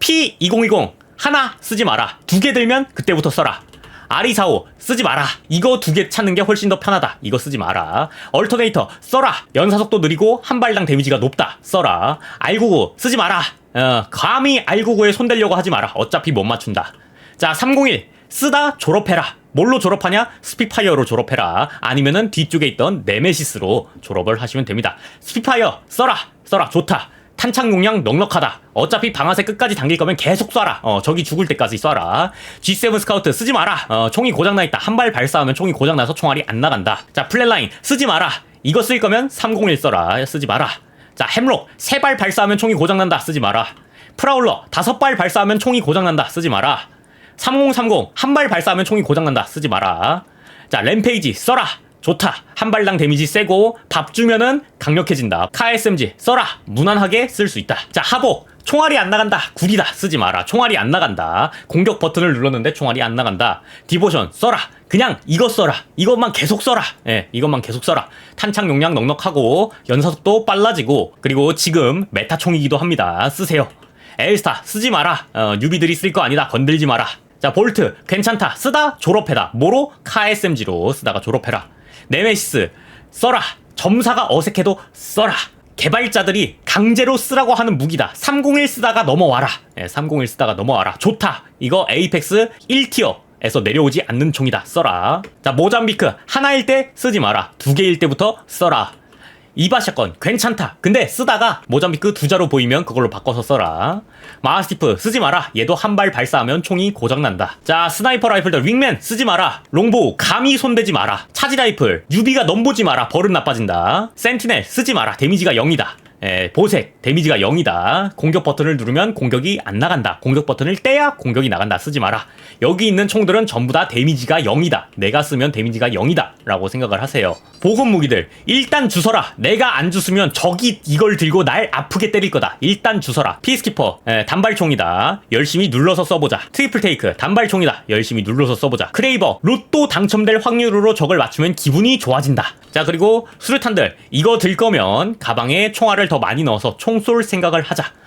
P2020 하나 쓰지 마라. 두 개 들면 그때부터 써라. R245 쓰지 마라. 이거 두 개 찾는 게 훨씬 더 편하다. 이거 쓰지 마라. 얼터네이터 써라. 연사속도 느리고 한 발당 데미지가 높다. 써라. R99 쓰지 마라. 어, 감히 R99에 손대려고 하지 마라. 어차피 못 맞춘다. 자, 301 쓰다 졸업해라. 뭘로 졸업하냐? 스피파이어로 졸업해라. 아니면은 뒤쪽에 있던 네메시스로 졸업을 하시면 됩니다. 스피파이어 써라. 써라. 좋다. 탄창 용량 넉넉하다. 어차피 방아쇠 끝까지 당길 거면 계속 쏴라. 어, 저기 죽을 때까지 쏴라. G7 스카우트 쓰지 마라. 어, 총이 고장나 있다. 한 발 발사하면 총이 고장나서 총알이 안 나간다. 자, 플랫라인 쓰지 마라. 이거 쓸 거면 301 써라. 쓰지 마라. 자, 햄록 세 발 발사하면 총이 고장난다. 쓰지 마라. 프라울러 다섯 발 발사하면 총이 고장난다. 쓰지 마라. 3030 한 발 발사하면 총이 고장난다. 쓰지 마라. 자, 램페이지 써라. 좋다. 한 발당 데미지 세고 밥 주면은 강력해진다. 카SMG 써라. 무난하게 쓸 수 있다. 자, 하복 총알이 안 나간다. 구리다. 쓰지 마라. 총알이 안 나간다. 공격 버튼을 눌렀는데 총알이 안 나간다. 디보션 써라. 그냥 이거 써라. 이것만 계속 써라. 예, 이것만 계속 써라. 탄창 용량 넉넉하고 연사속도 빨라지고 그리고 지금 메타총이기도 합니다. 쓰세요. 엘스타 쓰지 마라. 어, 뉴비들이 쓸 거 아니다. 건들지 마라. 자, 볼트 괜찮다. 쓰다 졸업해라. 뭐로? 카SMG로 쓰다가 졸업해라. 네메시스 써라. 점사가 어색해도 써라. 개발자들이 강제로 쓰라고 하는 무기다. 301 쓰다가 넘어와라. 예, 301 쓰다가 넘어와라. 좋다. 이거 에이펙스 1티어. 에서 내려오지 않는 총이다. 써라. 자, 모잠비크 하나일 때 쓰지 마라. 두 개일 때부터 써라. 이바샷건 괜찮다. 근데 쓰다가 모잠비크 두 자로 보이면 그걸로 바꿔서 써라. 마스티프 쓰지 마라. 얘도 한 발 발사하면 총이 고장난다. 자, 스나이퍼 라이플들 윙맨 쓰지 마라. 롱보우 감히 손대지 마라. 차지 라이플 유비가 넘보지 마라. 버릇 나빠진다. 센티넬 쓰지 마라. 데미지가 0이다. 에, 보색 데미지가 0이다. 공격 버튼을 누르면 공격이 안 나간다. 공격 버튼을 떼야 공격이 나간다. 쓰지 마라. 여기 있는 총들은 전부 다 데미지가 0이다. 내가 쓰면 데미지가 0이다. 라고 생각을 하세요. 보급 무기들 일단 주서라. 내가 안 주스면 적이 이걸 들고 날 아프게 때릴 거다. 일단 주서라. 피스키퍼 에, 단발총이다. 열심히 눌러서 써보자. 트리플 테이크 단발총이다. 열심히 눌러서 써보자. 크레이버 로또 당첨될 확률으로 적을 맞추면 기분이 좋아진다. 자 그리고 수류탄들 이거 들 거면 가방에 총알을 더 많이 넣어서 총 쏠 생각을 하자.